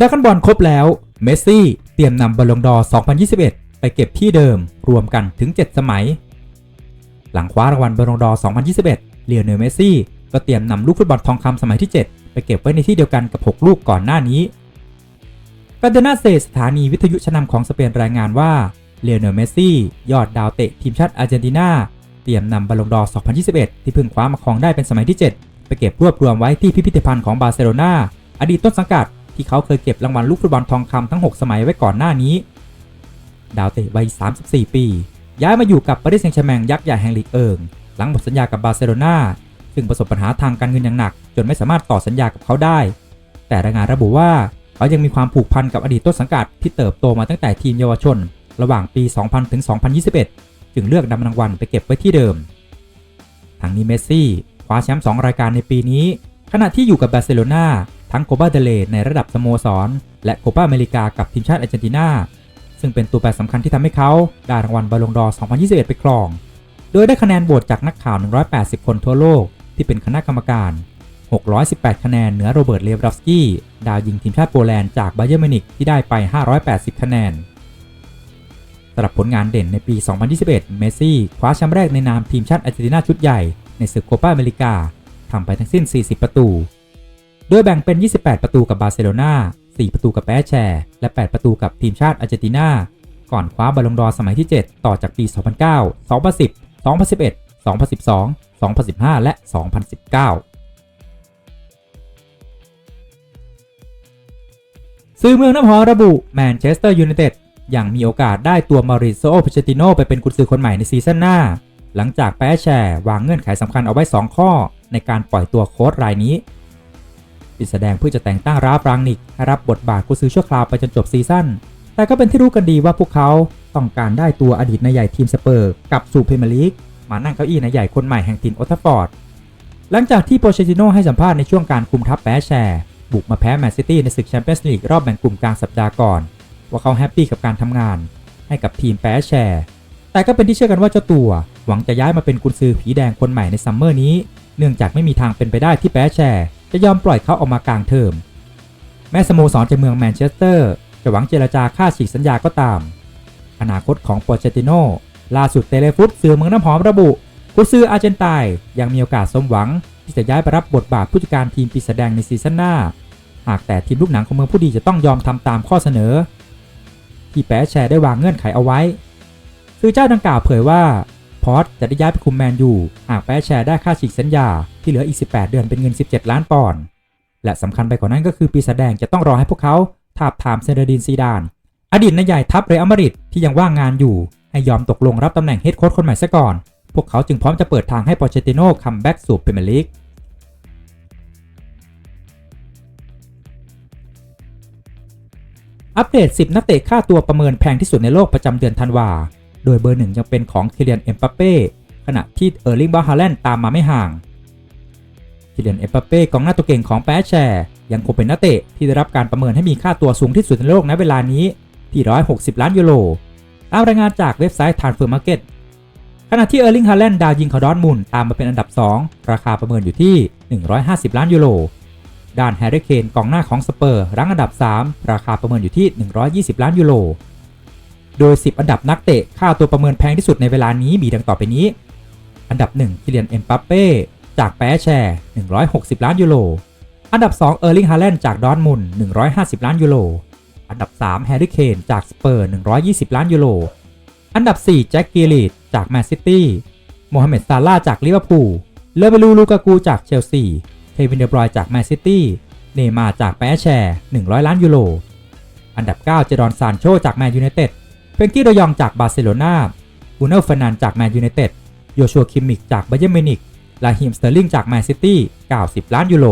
ดรากันบอลครบแล้ว เมสซี่ เตรียมนำบอลลงดอ 2021 ไปเก็บที่เดิม รวมกันถึง 7 สมัย หลังคว้ารางวัลบอลลงดอ 2021 เลียเนลเมสซี่ ก็เตรียมนำลูกฟุตบอลทองคำสมัยที่ 7 ไปเก็บไว้ในที่เดียวกันกับ 6 ลูกก่อนหน้านี้กาเดนาเซสถานีวิทยุชั้นนำของสเปนรายงานว่าเลียเนลเมสซี่ ยอดดาวเตะทีมชาติอาร์เจนตินาเตรียมนำบอลลงดอ 2021 ที่เพิ่งคว้ามาครองได้เป็นสมัยที่ 7 ไปเก็บรวบรวมไว้ที่พิพิธภัณฑ์ของบาร์เซโลนาอดีตต้นสังกัด ที่เขาเคยเก็บรางวัลลูกฟุตบอลทองคำทั้ง 6 สมัยไว้ก่อนหน้านี้ ดาวเตะวัย 34 ปี ย้ายมาอยู่กับปารีสแซงต์แชร์แมงยักษ์ใหญ่แห่งลีกเอิงหลังหมดสัญญากับบาร์เซโลนาซึ่งประสบปัญหาทางการเงินอย่างหนัก จนไม่สามารถต่อสัญญากับเขาได้ แต่รายงานระบุว่าเขายังมีความผูกพันกับอดีตต้นสังกัดที่เติบโตมาตั้งแต่ทีมเยาวชน ระหว่างปี 2000 ถึง 2021 จึงเลือกนำรางวัลไปเก็บไว้ที่เดิมทางนี้เมสซี่คว้าแชมป์2รายการในปีนี้ ขณะที่อยู่กับบาร์เซโลนา ทั้งโคปาเดเลในระดับสโมสร และโคปาอเมริกากับทีมชาติอาร์เจนตินา ซึ่งเป็นตัวแปรสำคัญที่ทำให้เขาได้รางวัลบอลลงดอร์ 2021 ไปครอง โดยได้คะแนนโหวตจากนักข่าว 180 คนทั่วโลก ที่เป็นคณะกรรมการ 618 คะแนนเหนือโรเบิร์ต เลวดอฟสกี้ดาวยิงทีมชาติโปแลนด์จากบาเยอร์มิวนิกที่ได้ไป 580 คะแนนสำหรับผลงานเด่นในปี 2021 เมสซี่คว้าแชมป์แรกในนามทีมชาติอาร์เจนตินาชุดใหญ่ในศึกโคปาอเมริกาทำไปทั้งสิ้น 40 ประตู โดยแบ่งเป็น 28 ประตูกับบาร์เซโลนา4 ประตูกับแปแชร์ และ 8 ประตูกับทีมชาติอาร์เจนตินา ก่อนคว้าบอลลงดอร์สมัยที่ 7 ต่อจากปี 2009 2010 2011 2012 2015 และ 2019สื่อเมืองน้ำหอมระบุแมนเชสเตอร์ยูไนเต็ดยังมีโอกาสได้ตัวมาริโซพ c เชติโนไปเป็นกุญซือคนใหม่ในซีซั่นหน้า หลังจากแปแชร์วางเงื่อนไขสำคัญเอาไว้ 2 ข้อ ในการปล่อยตัวโค้ชรายนี้ ปิดแสดงเพื่อจะแต่งตั้งราฟรังนิกให้รับบทบาทกุซือชั่วคราวไปจนจบซีซั่น แต่ก็เป็นที่รู้กันดีว่าพวกเขาต้องการได้ตัวอดีตนายใหญ่ทีมสเปอร์กับสู่พรีเมียร์ลีกมานั่งเก้าอี้นายใหญ่คนใหม่แห่งทีมโอตทฟอร์ด หลังจากที่โปเชติโนให้สัมภาษณ์ในช่วงการคุมทัพแปแชร์บุกมาแพ้แมนซิตี้ในศึกแชมเปี้ยนส์ลีกรอบแบ่งกลุ่มกลางสัปดาห์ก่อน ว่าเขาแฮปปี้กับการทำงาน ให้กับทีมแปแชร์ แต่ก็เป็นที่เชื่อกันว่าเจ้าตัวหวังจะย้ายมาเป็นกุนซือผีแดงคนใหม่ในซัมเมอร์นี้ เนื่องจากไม่มีทางเป็นไปได้ที่แปแชร์ จะยอมปล่อยเขาออกมากลางเทอม แม้สโมสรจากเมืองแมนเชสเตอร์ จะหวังเจรจาค่าฉีกสัญญาก็ตาม อนาคตของโปเชติโนล่าสุดเตเลฟุตสื่อเมืองน้ำหอมระบุกุซืออาร์เจนไตน์ยังมีโอกาสสมหวัง ที่จะย้ายไปรับบทบาทผู้จัดการทีมปีศาจแดงในซีซั่นหน้า หากแต่ทีมลูกหนังของเมืองผู้ดีจะต้องยอมทำตามข้อเสนอ ที่แปะแชร์ได้วางเงื่อนไขเอาไว้สื่อเจ้าดังกล่าวเผยว่า พอตจะได้ย้ายไปคุมแมนยูหากแปะแชร์ได้ค่าฉีกสัญญาที่เหลืออีก 18 เดือนเป็นเงิน 17 ล้านปอนด์และสำคัญไปกว่านั้นก็คือปีศาจแดงจะต้องรอให้พวกเขาทาบทามเซเดดินซีดาน อดีตนายใหญ่ทัพเรอัลมาดริดที่ยังว่างงานอยู่ ให้ยอมตกลงรับตำแหน่งเฮดโค้ชคนใหม่ซะก่อน พวกเขาจึงพร้อมจะเปิดทางให้ปอเชติโน่คัมแบ็กสู่พรีเมียร์ลีกอัปเดต 10 นักเตะค่าตัวประเมินแพงที่สุดในโลกประจำเดือนธันวา โดยเบอร์หนึ่งยังเป็นของคิเลียนเอ็มปัปเป้ขณะที่เออร์ลิงบาฮาแลนตามมาไม่ห่างคิเลียนเอ็มปัปเป้กองหน้าตัวเก่งของแปแชร์ยังคงเป็นนักเตะที่ได้รับการประเมินให้มีค่าตัวสูงที่สุดในโลกณเวลานี้ที่ 160 ล้านยูโรตามรายงานจากเว็บไซต์ Transfer Market ขณะที่เออร์ลิงฮาแลนดาวยิงของดอร์ทมุนตามมาเป็นอันดับ 2 ราคาประเมินอยู่ที่ 150 ล้านยูโร ด้านแฮร์รี่เคนกองหน้าของสเปอร์รั้งอันดับ 3 ราคาประเมินอยู่ที่ 120 ล้านยูโร โดย 10 อันดับนักเตะค่าตัวประเมินแพงที่สุดในเวลานี้มีดังต่อไปนี้ อันดับ1คิเลียนเอ็มปัปเป้จากแปแชร์ 160 ล้านยูโร อันดับ 2 เออร์ลิงฮาแลนด์จากดอร์ทมุน150 ล้านยูโร อันดับ 3 แฮร์รี่เคนจากสเปอร์ 120 ล้านยูโร อันดับ 4 แจ็คกิลิตจากแมนซิตี้ โมฮัมเหม็ดซาร่าจากลิเวอร์พูล เลเวลูลูกากูจากเชลซีเควินเดบรอยจากแมนซิตี้ เนย์มาร์จากแปแชร์ 100 ล้านยูโร อันดับ 9 เจดอนซานโชจากแมนยูไนเต็ด เฟรงกี้โดยองจากบาร์เซโลนาบูเนลฟร์นันจากแมนยูไนเต็ดโยชัวคิมมิกจากไบเยอร์มิวนิกลาฮิมสเตอร์ลิงจากแมนซิตี้ 90 ล้านยูโร